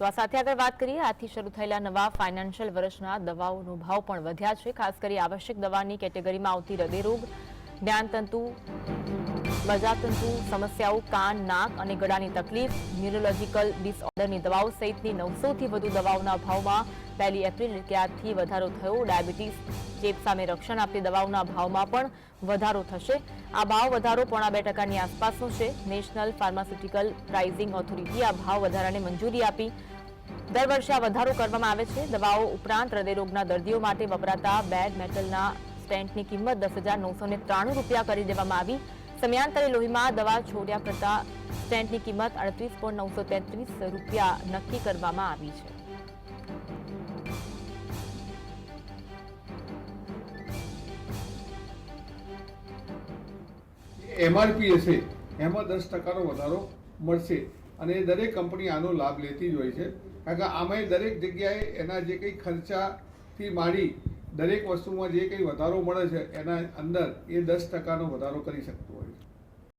તો આ સાથે આગળ વાત કરીએ. આજથી શરૂ થયેલા નવા ફાઇનાન્શિયલ વર્ષના દવાઓનો ભાવ પણ વધ્યા છે. ખાસ કરી આવશ્યક દવાની કેટેગરીમાં આવતી હૃદયરોગ જ્ઞાનતંતુ મજાતંતુ સમસ્યાઓ કાન, નાક અને ગળાની તકલીફ, ન્યુરોલોજીકલ ડિસઓર્ડરની દવાઓ સહિતની નવસોથી વધુ દવાઓના ભાવમાં પહેલી એપ્રિલ એટલે વધારો થયો. ડાયાબિટીસ, ચેપ સામે રક્ષણ આપતી દવાઓના ભાવમાં પણ વધારો થશે. આ ભાવ વધારો પોણા બે ટકાની આસપાસનો છે. નેશનલ ફાર્માસ્યુટિકલ પ્રાઇઝિંગ ઓથોરિટી આ ભાવ વધારાને મંજૂરી આપી. દર વર્ષે આ વધારો કરવામાં આવે છે. દવાઓ ઉપરાંત હૃદયરોગના દર્દીઓ માટે વપરાતા બેડ મેટલના સ્ટેન્ટની કિંમત દસ હજાર નવસો ને ત્રાણું રૂપિયા કરી દેવામાં આવી. સમયાંતરે લોહીમાં દવા છોડ્યા કરતા સ્ટેન્ટની કિંમત અડત્રીસ પોઈન્ટ નવસો તેત્રીસ રૂપિયા નક્કી કરવામાં આવી છે. એમઆરપી હશે એમાં દસ ટકાનો વધારો મળશે અને દરેક કંપની આનો લાભ લેતી જ હોય છે. કારણ કે આમાં દરેક જગ્યાએ એના જે કંઈ ખર્ચાથી માંડી દરેક વસ્તુમાં જે કંઈ વધારો મળે છે, એના અંદર એ દસ ટકાનો વધારો કરી શકતો હોય